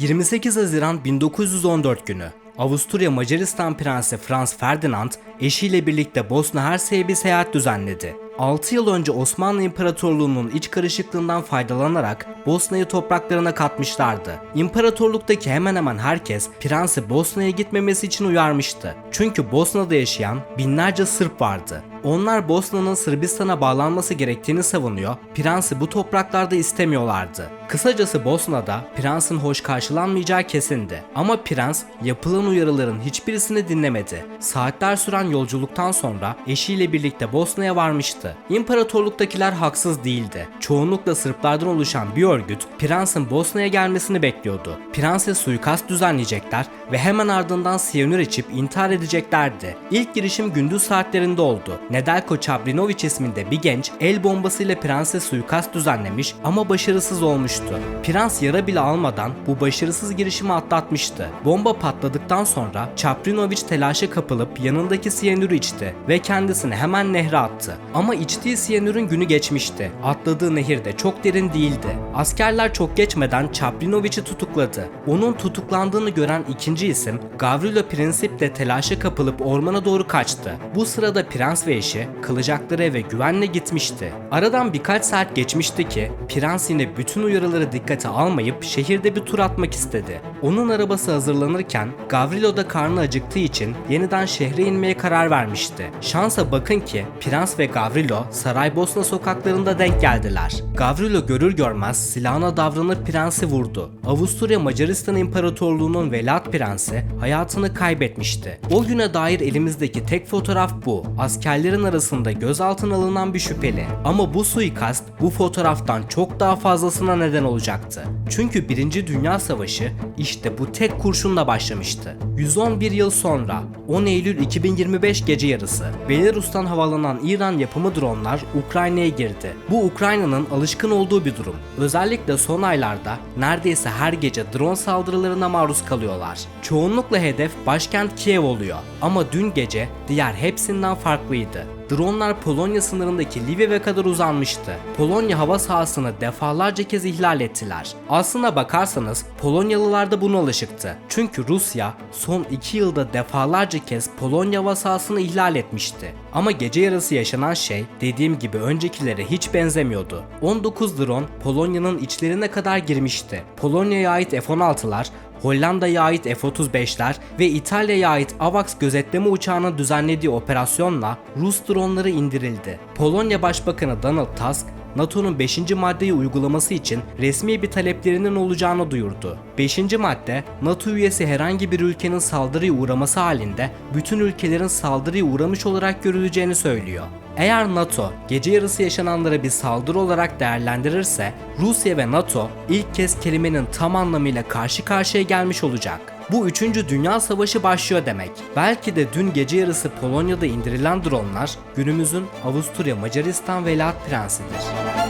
28 Haziran 1914 günü Avusturya Macaristan Prensi Franz Ferdinand eşiyle birlikte Bosna Hersek'e bir seyahat düzenledi. 6 yıl önce Osmanlı İmparatorluğu'nun iç karışıklığından faydalanarak Bosna'yı topraklarına katmışlardı. İmparatorluktaki hemen hemen herkes prensi Bosna'ya gitmemesi için uyarmıştı. Çünkü Bosna'da yaşayan binlerce Sırp vardı. Onlar Bosna'nın Sırbistan'a bağlanması gerektiğini savunuyor, prensi bu topraklarda istemiyorlardı. Kısacası Bosna'da prensin hoş karşılanmayacağı kesindi. Ama prens yapılan uyarıların hiçbirisini dinlemedi. Saatler süren yolculuktan sonra eşiyle birlikte Bosna'ya varmıştı. İmparatorluktakiler haksız değildi. Çoğunlukla Sırplardan oluşan bir örgüt prensin Bosna'ya gelmesini bekliyordu. Prense suikast düzenleyecekler ve hemen ardından siyanür içip intihar edeceklerdi. İlk girişim gündüz saatlerinde oldu. Nedelko Çabrinoviç isminde bir genç el bombasıyla prense suikast düzenlemiş ama başarısız olmuştu. Prens yara bile almadan bu başarısız girişimi atlatmıştı. Bomba patladıktan sonra Çabrinoviç telaşa kapılıp yanındaki siyanürü içti ve kendisini hemen nehre attı. Ama içtiği siyanürün günü geçmişti. Atladığı nehir de çok derin değildi. Askerler çok geçmeden Çabrinoviç'i tutukladı. Onun tutuklandığını gören ikinci isim Gavrilo Prinsip de telaşa kapılıp ormana doğru kaçtı. Bu sırada prens ve eşi kılacakları eve güvenle gitmişti. Aradan birkaç saat geçmişti ki prens yine bütün uyarıları dikkate almayıp şehirde bir tur atmak istedi. Onun arabası hazırlanırken Gavrilo da karnı acıktığı için yeniden şehre inmeye karar vermişti. Şansa bakın ki prens ve Gavrilo Saraybosna sokaklarında denk geldiler. Gavrilo görür görmez silahına davranıp prensi vurdu. Avusturya Macaristan İmparatorluğu'nun velat prensi hayatını kaybetmişti. O güne dair elimizdeki tek fotoğraf bu. Askerlerin arasında gözaltına alınan bir şüpheli. Ama bu suikast bu fotoğraftan çok daha fazlasına neden olacaktı. Çünkü 1. Dünya Savaşı işte bu tek kurşunla başlamıştı. 111 yıl sonra 10 Eylül 2025 gece yarısı Belarus'tan havalanan İran yapımı dronlar Ukrayna'ya girdi. Bu Ukrayna'nın alışkın olduğu bir durum. Özellikle son aylarda neredeyse her gece drone saldırılarına maruz kalıyorlar. Çoğunlukla hedef başkent Kiev oluyor. Ama dün gece diğer hepsinden farklıydı. Dronlar Polonya sınırındaki Lviv'e kadar uzanmıştı. Polonya hava sahasını defalarca kez ihlal ettiler. Aslına bakarsanız Polonyalılar da buna alışıktı. Çünkü Rusya son 2 yılda defalarca kez Polonya hava sahasını ihlal etmişti. Ama gece yarısı yaşanan şey dediğim gibi öncekilere hiç benzemiyordu. 19 drone Polonya'nın içlerine kadar girmişti. Polonya'ya ait F-16'lar Hollanda'ya ait F-35'ler ve İtalya'ya ait AVAX gözetleme uçağının düzenlediği operasyonla Rus dronları indirildi. Polonya Başbakanı Donald Tusk, NATO'nun 5. maddeyi uygulaması için resmi bir taleplerinin olacağını duyurdu. 5. madde, NATO üyesi herhangi bir ülkenin saldırıya uğraması halinde bütün ülkelerin saldırıya uğramış olarak görüleceğini söylüyor. Eğer NATO gece yarısı yaşananları bir saldırı olarak değerlendirirse Rusya ve NATO ilk kez kelimenin tam anlamıyla karşı karşıya gelmiş olacak. Bu 3. Dünya Savaşı başlıyor demek. Belki de dün gece yarısı Polonya'da indirilen dronlar günümüzün Avusturya Macaristan Velat Prensidir.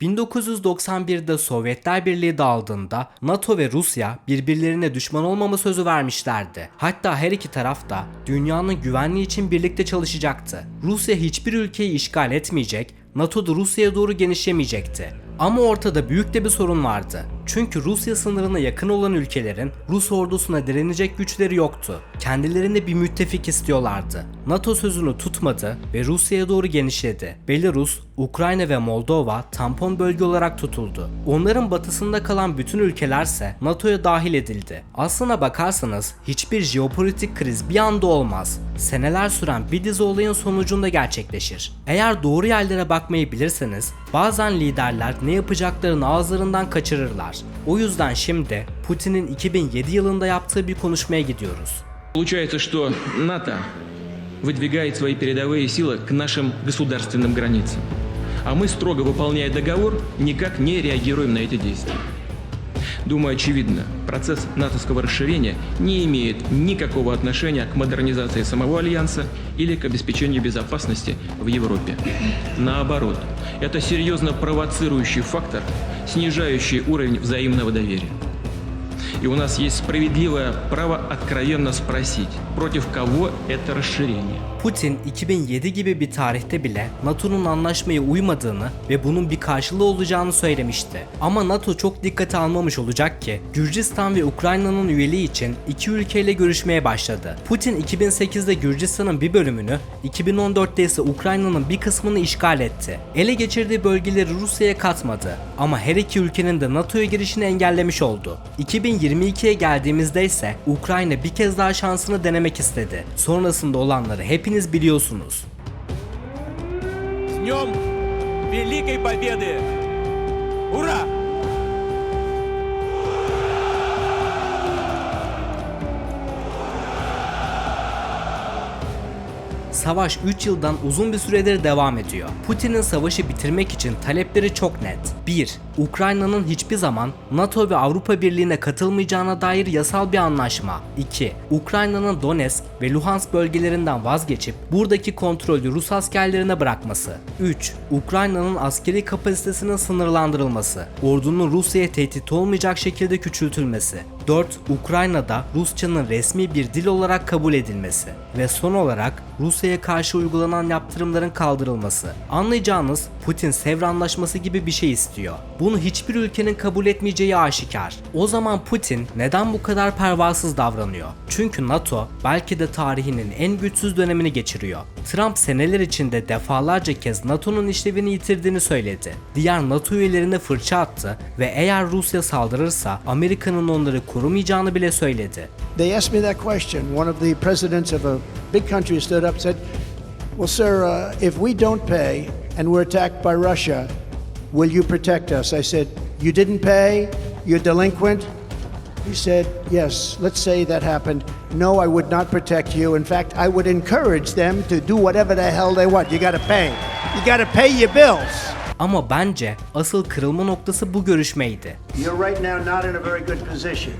...1991'de Sovyetler Birliği dağıldığında NATO ve Rusya birbirlerine düşman olmama sözü vermişlerdi. Hatta her iki taraf da dünyanın güvenliği için birlikte çalışacaktı. Rusya hiçbir ülkeyi işgal etmeyecek, NATO da Rusya'ya doğru genişlemeyecekti. Ama ortada büyük de bir sorun vardı. Çünkü Rusya sınırına yakın olan ülkelerin Rus ordusuna direnecek güçleri yoktu. Kendilerine bir müttefik istiyorlardı. NATO sözünü tutmadı ve Rusya'ya doğru genişledi. Belarus, Ukrayna ve Moldova tampon bölge olarak tutuldu. Onların batısında kalan bütün ülkelerse NATO'ya dahil edildi. Aslına bakarsanız hiçbir jeopolitik kriz bir anda olmaz. Seneler süren bir dizi olayın sonucunda gerçekleşir. Eğer doğru yerlere bakmayı bilirseniz bazen liderler ne yapacaklarını ağızlarından kaçırırlar. O yüzden şimdi Putin'in 2007 yılında yaptığı bir konuşmaya gidiyoruz. Получается, что НАТО выдвигает свои передовые силы к нашим государственным границам. А мы, строго выполняя договор, никак не реагируем на эти действия. Думаю, очевидно, процесс натовского расширения не имеет никакого отношения к модернизации самого Альянса или к обеспечению безопасности в Европе. Наоборот, это серьезно провоцирующий фактор, снижающий уровень взаимного доверия. И И у нас есть справедливое право откровенно спросить, против кого это расширение. Putin 2007 gibi bir tarihte bile NATO'nun anlaşmaya uymadığını ve bunun bir karşılığı olacağını söylemişti. Ama NATO çok dikkate almamış olacak ki Gürcistan ve Ukrayna'nın üyeliği için iki ülkeyle görüşmeye başladı. Putin 2008'de Gürcistan'ın bir bölümünü, 2014'te ise Ukrayna'nın bir kısmını işgal etti. Ele geçirdiği bölgeleri Rusya'ya katmadı ama her iki ülkenin de NATO'ya girişini engellemiş oldu. 2022'ye geldiğimizde ise Ukrayna bir kez daha şansını denemek istedi. Sonrasında olanları hepiniz biliyorsunuz. С днем Великой Победы! Ура! Savaş 3 yıldan uzun bir süredir devam ediyor. Putin'in savaşı bitirmek için talepleri çok net. 1. Ukrayna'nın hiçbir zaman NATO ve Avrupa Birliği'ne katılmayacağına dair yasal bir anlaşma. 2. Ukrayna'nın Donetsk ve Luhansk bölgelerinden vazgeçip buradaki kontrolü Rus askerlerine bırakması. 3. Ukrayna'nın askeri kapasitesinin sınırlandırılması. Ordunun Rusya'ya tehdit olmayacak şekilde küçültülmesi. 4. Ukrayna'da Rusçanın resmi bir dil olarak kabul edilmesi. Ve son olarak Rusya'ya karşı uygulanan yaptırımların kaldırılması. Anlayacağınız Putin Sevr Anlaşması gibi bir şey istiyor. Bunu hiçbir ülkenin kabul etmeyeceği aşikar. O zaman Putin neden bu kadar pervasız davranıyor? Çünkü NATO belki de tarihinin en güçsüz dönemini geçiriyor. Trump seneler içinde defalarca kez NATO'nun işlevini yitirdiğini söyledi. Diğer NATO üyelerine fırça attı ve eğer Rusya saldırırsa Amerika'nın onları korumayacağını bile söyledi. They asked me that question. One of the presidents of a big country stood up said, Well, sir, uh, if we don't pay and we're attacked by Russia, will you protect us? I said, You didn't pay? You're delinquent? He said, Yes, let's say that happened. No, I would not protect you. In fact, I would encourage them to do whatever the hell they want. You got to pay. You got to pay your bills. Ama bence asıl kırılma noktası bu görüşmeydi. You're right now not in a very good position.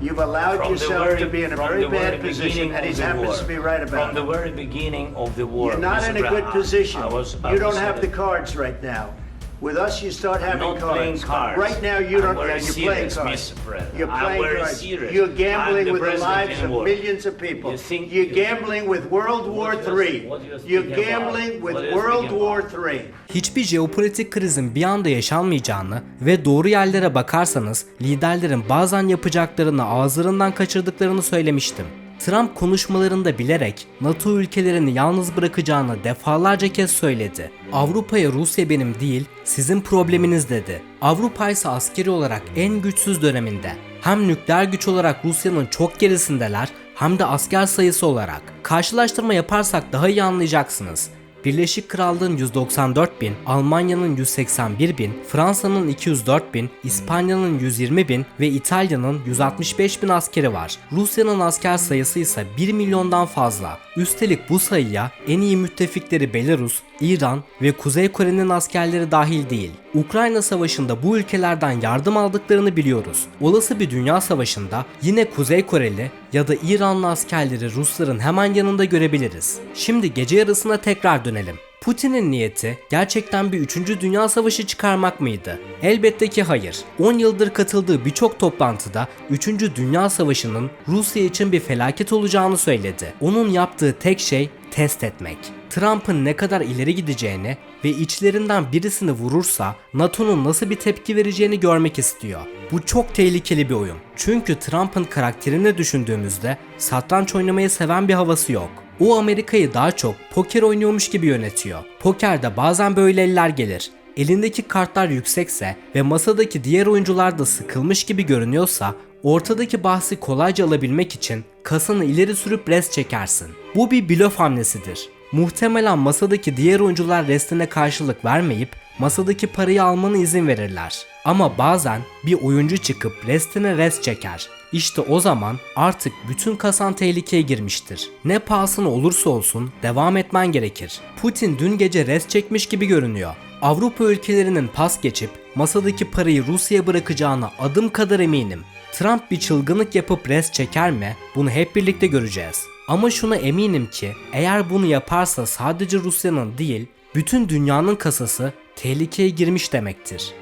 You've allowed from the yourself very, to be in a from very the very bad position, beginning and he the happens war. to be right about From the it. very beginning of the war. You're not Mr. in a good position. I was, I You don't was, have the cards right now. With us, you start having not playing cards. cards. Right now, you I'm don't. yeah, playing serious, cards. Mr. President. You're I'm playing very cards. serious. You're I'm gambling the with the president lives in of war. millions of people. You think- you're you- gambling with World War What you- III. what you You're speaking about? gambling with you World speaking War? III. Hiçbir jeopolitik krizin bir anda yaşanmayacağını ve doğru yerlere bakarsanız liderlerin bazen yapacaklarını ağızlarından kaçırdıklarını söylemiştim. Trump konuşmalarında bilerek NATO ülkelerini yalnız bırakacağını defalarca kez söyledi. Avrupa'ya Rusya benim değil, sizin probleminiz dedi. Avrupa ise askeri olarak en güçsüz döneminde. Hem nükleer güç olarak Rusya'nın çok gerisindeler hem de asker sayısı olarak. Karşılaştırma yaparsak daha iyi anlayacaksınız. Birleşik Krallığın 194 bin, Almanya'nın 181 bin, Fransa'nın 204 bin, İspanya'nın 120 bin ve İtalya'nın 165 bin askeri var. Rusya'nın asker sayısı ise 1 milyondan fazla. Üstelik bu sayıya en iyi müttefikleri Belarus, İran ve Kuzey Kore'nin askerleri dahil değil. Ukrayna Savaşı'nda bu ülkelerden yardım aldıklarını biliyoruz. Olası bir dünya savaşında yine Kuzey Koreli ya da İranlı askerleri Rusların hemen yanında görebiliriz. Şimdi gece yarısına tekrar dönelim. Putin'in niyeti gerçekten bir 3. Dünya Savaşı çıkarmak mıydı? Elbette ki hayır. 10 yıldır katıldığı birçok toplantıda 3. Dünya Savaşı'nın Rusya için bir felaket olacağını söyledi. Onun yaptığı tek şey test etmek. Trump'ın ne kadar ileri gideceğini ve içlerinden birisini vurursa NATO'nun nasıl bir tepki vereceğini görmek istiyor. Bu çok tehlikeli bir oyun. Çünkü Trump'ın karakterini düşündüğümüzde satranç oynamayı seven bir havası yok. O Amerika'yı daha çok poker oynuyormuş gibi yönetiyor. Pokerde bazen böyle eller gelir. Elindeki kartlar yüksekse ve masadaki diğer oyuncular da sıkılmış gibi görünüyorsa ortadaki bahsi kolayca alabilmek için kasanı ileri sürüp rest çekersin. Bu bir blöf hamlesidir. Muhtemelen masadaki diğer oyuncular restine karşılık vermeyip masadaki parayı almana izin verirler. Ama bazen bir oyuncu çıkıp restine rest çeker. İşte o zaman artık bütün kasan tehlikeye girmiştir. Ne pahasına olursa olsun devam etmen gerekir. Putin dün gece rest çekmiş gibi görünüyor. Avrupa ülkelerinin pas geçip masadaki parayı Rusya'ya bırakacağına adım kadar eminim. Trump bir çılgınlık yapıp rest çeker mi? Bunu hep birlikte göreceğiz. Ama şuna eminim ki eğer bunu yaparsa sadece Rusya'nın değil, bütün dünyanın kasası tehlikeye girmiş demektir.